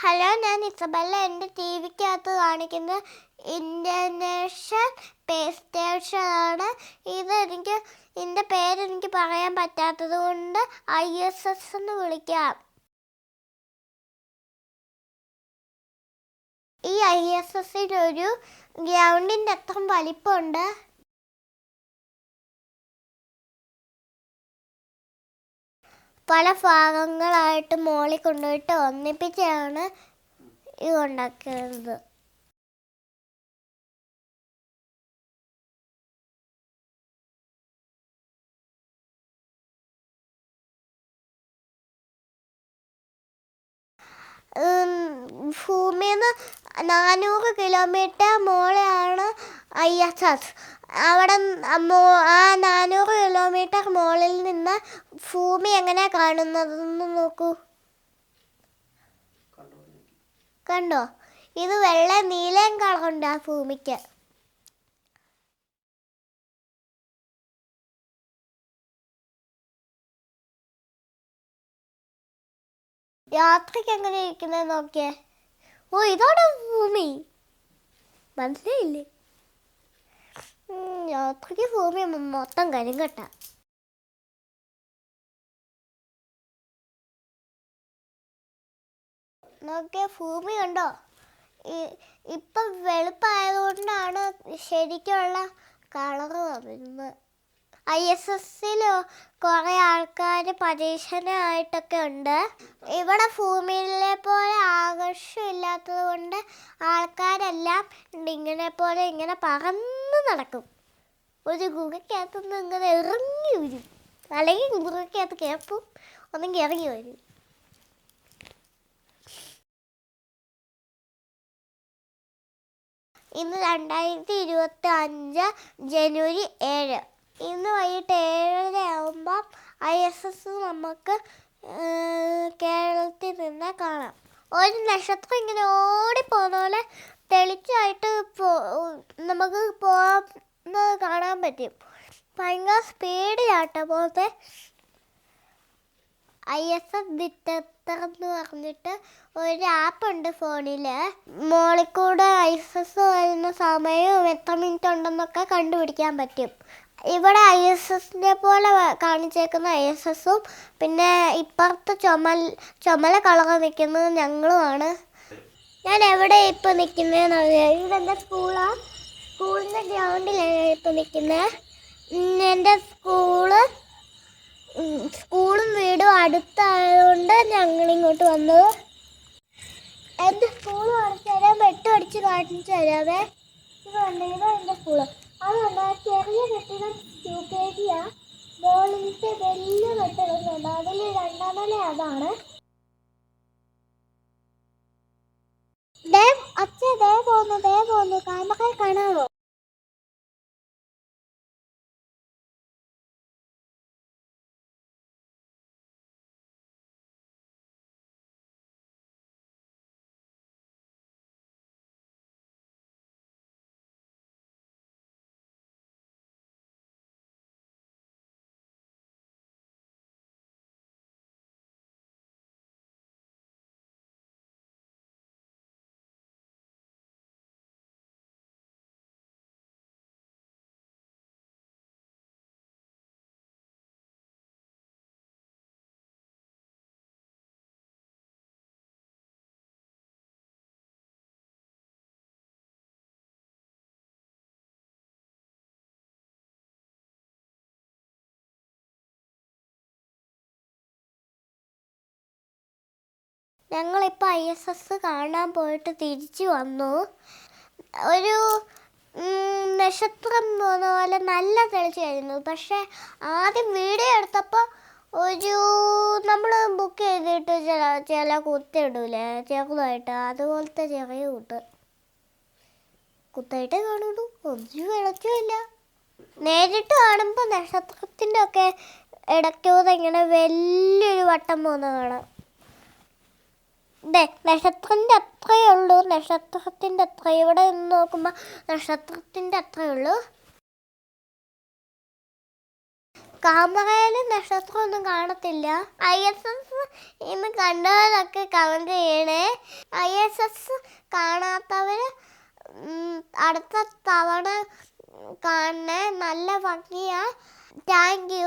Hello ഞാൻ Isabella എന്റെ T വിക്കകത്ത് കാണിക്കുന്ന ഇന്റർനാഷണൽ സ്പേസ് സ്റ്റേഷനാണ് ഇത് എനിക്ക് ഇതിന്റെ പേരെനിക്ക് പറയാൻ പറ്റാത്തത് കൊണ്ട് ഐ എസ് എസ് എന്ന് വിളിക്കാം. ഈ ഐ എസ് എസിനൊരു ഗ്രൗണ്ടിന്റെ അത്ര വലിപ്പമുണ്ട്. പല ഭാഗങ്ങളായിട്ട് മോളിൽ കൊണ്ടുപോയിട്ട് ഒന്നിപ്പിച്ചാണ് ഇത് ഉണ്ടാക്കുന്നത് ഭൂമിയിൽ നിന്ന് നാനൂറ് കിലോമീറ്റർ മോളെയാണ് ഐ എസ് എസ്. അവിടെ ആ നാനൂറ് കിലോമീറ്റർ മോളിൽ നിന്ന് ഭൂമി എങ്ങനെ കാണുന്നതെന്ന് നോക്കൂ. കണ്ടോ? ഇത് വെള്ള നീലയും കളറുണ്ട് ആ ഭൂമിക്ക്. രാത്രിക്ക് എങ്ങനെ ഇരിക്കുന്നത് നോക്കിയേ? ഓ ഇതോടെ ഭൂമി. മനസ്സിലായില്ലേ? യാത്രയ്ക്ക് ഭൂമി മൊത്തം കരിങ്കട്ട. നോക്കിയ ഭൂമി കണ്ടോ ഇപ്പൊ ഇപ്പം വെളുപ്പായതുകൊണ്ടാണ് ശരിക്കുള്ള കളർ വരുന്നത് ഐ എസ് എസിലോ കുറേ ആൾക്കാർ പരീക്ഷണമായിട്ടൊക്കെ ഉണ്ട്. ഇവിടെ ഭൂമിയിലെ പോലെ ആകർഷമില്ലാത്തത് കൊണ്ട് ആൾക്കാരെല്ലാം ഇങ്ങനെ പോലെ ഇങ്ങനെ പറന്ന് നടക്കും. ഒരു ഗുഹയ്ക്കകത്തുനിന്ന് ഇങ്ങനെ ഇറങ്ങി വരും. അല്ലെങ്കിൽ ഗുഹയ്ക്കകത്ത് കേൾപ്പും ഒന്നെങ്കിൽ ഇറങ്ങി വരും. ഇന്ന് രണ്ടായിരത്തി ഇരുപത്തി അഞ്ച് ജനുവരി ഏഴ്. ഇന്ന് വൈകിട്ട് ഏഴര ആകുമ്പം ഐ എസ് എസ് നമുക്ക് കേരളത്തിൽ നിന്ന് കാണാം. ഒരു നക്ഷത്രം ഇങ്ങനെ ഓടിപ്പോകുന്ന പോലെ തെളിച്ചായിട്ട് പോ- നമുക്ക് പോകുന്നത് കാണാൻ പറ്റും. ഭയങ്കര സ്പീഡിലാട്ടോ പോലത്തെ ഐ എസ് എസ് ഡിറ്റക്ടർ എന്ന് പറഞ്ഞിട്ട് ഒരു ആപ്പ് ഉണ്ട് ഫോണിൽ മോളിൽ കൂടെ ഐ എസ് എസ് വരുന്ന സമയവും എത്ര മിനിറ്റ് ഉണ്ടെന്നൊക്കെ കണ്ടുപിടിക്കാൻ പറ്റും. ഇവിടെ ഐ എസ് എസിനെ പോലെ കാണിച്ചേക്കുന്ന ഐ എസ് എസും പിന്നെ ഇപ്പുറത്ത് ചുമൽ ചുമല കളർ നിൽക്കുന്നത് ഞങ്ങളുമാണ്. ഞാൻ എവിടെ ഇപ്പോൾ നിൽക്കുന്നതെന്ന് അറിയാം. ഇതെന്റെ സ്കൂളാ? സ്കൂളിന്റെ ഗ്രൗണ്ടിലാണ് ഇപ്പോൾ നിൽക്കുന്നത് എന്റെ സ്കൂൾ സ്കൂളും വീടും അടുത്തായതുകൊണ്ട് ഞങ്ങൾ ഇങ്ങോട്ട് വന്നത്. എന്റെ സ്കൂൾ അടച്ചു തരാം വെട്ടു അടിച്ച് കാണിച്ചു തരാമേ എന്റെ സ്കൂൾ. അതുകൊണ്ട് ചെറിയ കെട്ടിടം യു കെ ജിയാ ബോളിലത്തെ വലിയ കെട്ടിടമുണ്ട് അതിൽ രണ്ടാം നില അതാണ്. ദേ അച്ഛ ദേ പോന്നു ദേ പോന്നു. കാമക്കായി കാണാമോ ഞങ്ങളിപ്പോൾ ഐ എസ് എസ് കാണാൻ പോയിട്ട് തിരിച്ചു വന്നു. ഒരു നക്ഷത്രം പോകുന്ന പോലെ നല്ല തെളിച്ചായിരുന്നു പക്ഷേ ആദ്യം വീഡിയോ എടുത്തപ്പോൾ ഒരു നമ്മൾ ബുക്ക് ചെയ്തിട്ട് ചില ചില കുത്തിടൂലേ ചെറുതായിട്ട്. അതുപോലത്തെ ചെറിയ കുത്ത്. കുത്തായിട്ടേ കാണുള്ളൂ. ഒന്നും വിളച്ചുമില്ല നേരിട്ട് കാണുമ്പോൾ നക്ഷത്രത്തിന്റെ ഒക്കെ ഇടയ്ക്കൂടെ ഇങ്ങനെ വലിയൊരു വട്ടം പോകുന്ന കാണാം നക്ഷത്രത്തിന്റെ അത്രയേ ഉള്ളൂ. നക്ഷത്രത്തിന്റെ അത്ര ഇവിടെ നിന്ന് നോക്കുമ്പോൾ നക്ഷത്രത്തിന്റെ അത്രയേ ഉള്ളൂ. ക്യാമറയിൽ നക്ഷത്രമൊന്നും കാണത്തില്ല. ഐ എസ് എസ് ഇന്ന് കണ്ടവരൊക്കെ കമന്റ് ചെയ്യണേ. ഐ എസ് എസ് കാണാത്തവർ അടുത്ത തവണ കാണണേ. നല്ല ഭംഗിയാ. താങ്ക്